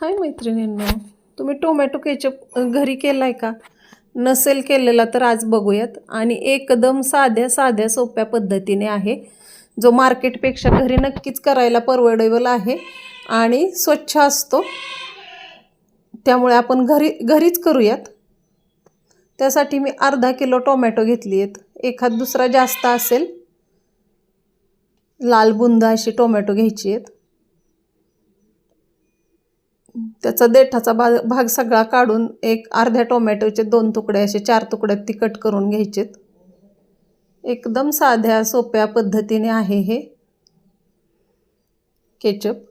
हाय मैत्रिणींनो तुम्ही tomato ketchup घरी केला आहे का? नसेल केलेला तर आज बघूयात. आणि एकदम साध्या साध्या सोप्या पद्धतीने आहे. जो मार्केटपेक्षा घरी नक्कीच करायला परवडेबल आहे आणि स्वच्छ असतो. त्यामुळे आपण घरी घरीच करूयात. त्यासाठी मी अर्धा किलो टोमॅटो घेतली आहेत. एखाद दुसरा जास्त असेल लाल बुंद अशी टोमॅटो घ्यायची आहेत. त्याचा देठाचा बा भाग सगळा काढून एक अर्ध्या टोमॅटोचे दोन तुकडे असे चार तुकड्यात ती कट करून घ्यायचेत. एकदम साध्या सोप्या पद्धतीने आहे हे. केचप.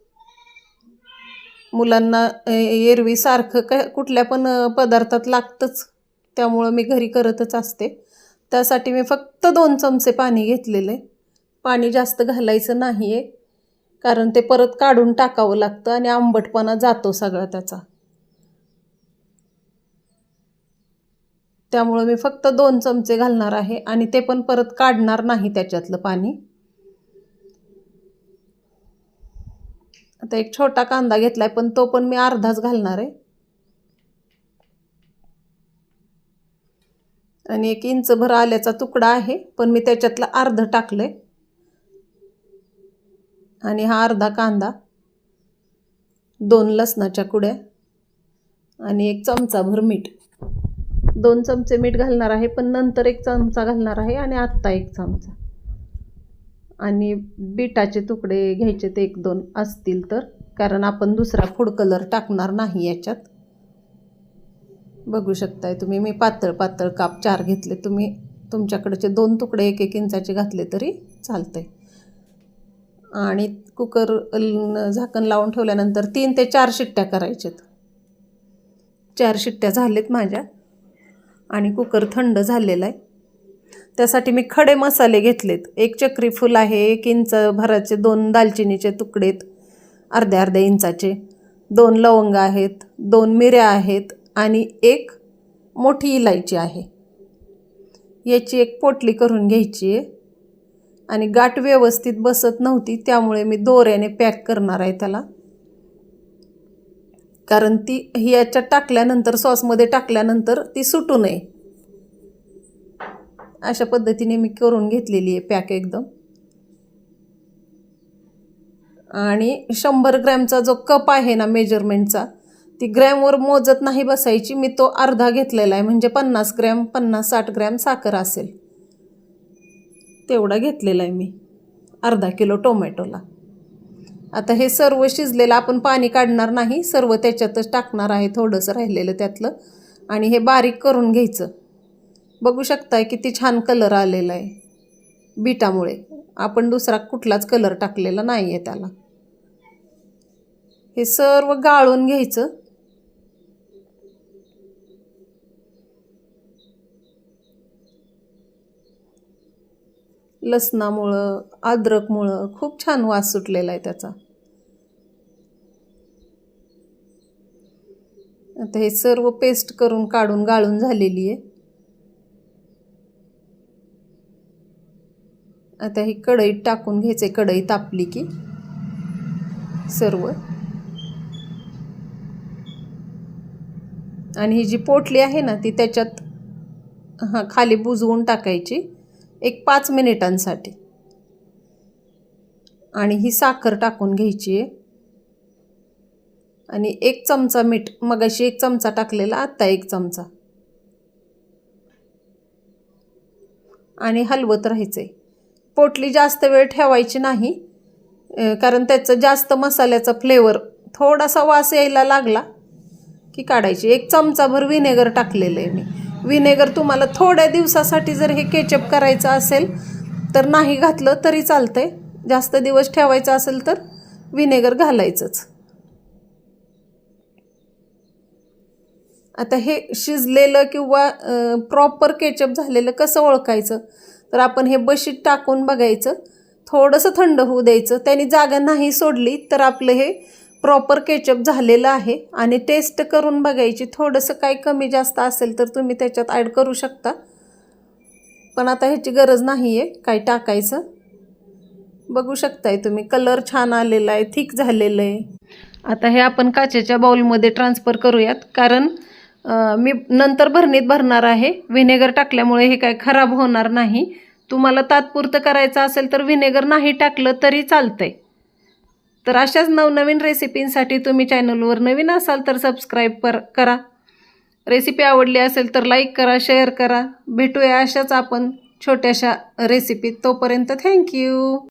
मुलांना एरवी सारखं क कुठल्या पण पदार्थात लागतंच. त्यामुळं मी घरी करतच असते. त्यासाठी मी फक्त दोन चमचे पाणी घेतलेले पाणी जास्त घालायचं नाही आहे कारण ते परत काढून टाकावं लागतं आणि आंबटपणा जातो सगळा त्याचा. त्यामुळं मी फक्त दोन चमचे घालणार आहे आणि ते पण परत काढणार नाही त्याच्यातलं पाणी. आता एक छोटा कांदा घेतलाय पण तो पण मी अर्धाच घालणार आहे. आणि एक इंच भर आल्याचा तुकडा आहे पण मी त्याच्यातलं अर्ध टाकलंय. आणि हा अर्धा कांदा दोन लसणाच्या कुड्या आणि एक चमचाभर मीठ. दोन चमचे मीठ घालणार आहे पण नंतर एक चमचा घालणार आहे आणि आत्ता एक चमचा. आणि बीटाचे तुकडे घ्यायचे ते एक दोन असतील तर कारण आपण दुसरा फूड कलर टाकणार नाही याच्यात. बघू शकताय तुम्ही मी पातळ पातळ काप चार घेतले तुम्ही तुमच्याकडचे दोन तुकडे एक एक इंचाचे घातले तरी चालतंय. आणि कुकर झाकण लावून ठेवल्यानंतर तीन ते चार शिट्ट्या करायच्यात. चार शिट्ट्या झालेत माझ्या. आणि कुकर थंड झालेला आहे. त्यासाठी मी खडे मसाले घेतलेत. एक चक्री फूल आहे एक इंच भराचे दोन दालचिनीचे तुकडेत अर्ध्या अर्ध्या इंचाचे. दोन लवंग आहेत दोन मिऱ्या आहेत आणि एक मोठी इलायची आहे. याची एक पोटली करून घ्यायची आहे. आणि गाठ व्यवस्थित बसत नव्हती त्यामुळे मी दोऱ्याने पॅक करणार आहे त्याला. कारण ती ही याच्यात टाकल्यानंतर सॉसमध्ये टाकल्यानंतर ती सुटू नये. अशा पद्धतीने मी करून घेतलेली आहे पॅक एकदम. आणि शंभर ग्रॅमचा जो कप आहे ना मेजरमेंटचा ती ग्रॅमवर मोजत नाही बसायची. मी तो अर्धा घेतलेला आहे म्हणजे पन्नास ग्रॅम पन्नास साठ ग्रॅम साखर असेल. तेवढा घेतलेला आहे मी. अर्धा किलो टोमॅटोला. आता हे सर्व शिजलेलं आपण पाणी काढणार नाही सर्व त्याच्यातच टाकणार आहे थोडंसं राहिलेलं त्यातलं आणि हे बारीक करून घ्यायचं. बघू शकताय किती छान कलर आलेला आहे. बीटामुळे. आपण दुसरा कुठलाच कलर टाकलेला नाही आहे त्याला. हे सर्व गाळून घ्यायचं. लसणामुळं अद्रकमुळं खूप छान वास सुटलेला आहे त्याचा. आता हे सर्व पेस्ट करून काढून गाळून झालेली आहे. आता ही कढईत टाकून घ्यायचे कढई तापली की. सर्व. आणि ही जी पोटली आहे ना ती त्याच्यात हां खाली बुजवून टाकायची. एक पाच मिनिटांसाठी. आणि ही साखर टाकून घ्यायची आहे. आणि एक चमचा मीठ मगाशी एक चमचा टाकलेला आत्ता एक चमचा. आणि हलवत राहायचं आहे पोटली जास्त वेळ ठेवायची नाही कारण त्याचं जास्त मसाल्याचा फ्लेवर थोडासा वास यायला लागला की काढायची. एक चमचाभर व्हिनेगर टाकलेलं आहे मी. विनेगर तुम्हाला थोड्या दिवसासाठी जर हे केचप करायचं असेल तर नाही घातलं तरी चालतंय. जास्त दिवस ठेवायचं असेल तर विनेगर घालायचंच. आता हे शिजलेलं किंवा प्रॉपर केचप झालेलं कसं ओळखायचं? तर आपण हे बशीत टाकून बघायचं. थोडंसं थंड होऊ द्यायचं. त्याने जागा नाही सोडली तर आपलं हे प्रॉपर केचअप झालेलं आहे आणि टेस्ट करून बघायची. थोडंसं काही कमी जास्त असेल तर तुम्ही त्याच्यात ॲड करू शकता. पण आता ह्याची गरज नाही आहे काय टाकायचं. बघू शकताय तुम्ही कलर छान आलेला आहे थिक झालेलं आहे. आता हे आपण काचेच्या बाउलमध्ये ट्रान्सफर करूयात. कारण मी नंतर भरणीत भरणार आहे. व्हिनेगर टाकल्यामुळे हे काय खराब होणार नाही. तुम्हाला तात्पुरतं करायचं असेल तर व्हिनेगर नाही टाकलं तरी चालतंय. तर अशाच नवनवीन रेसिपींसाठी तुम्ही चॅनलवर नवीन असाल तर सबस्क्राईब कर करा. रेसिपी आवडली असेल तर लाईक करा शेअर करा. भेटूया अशाच आपण छोट्याशा रेसिपीत तोपर्यंत. थँक्यू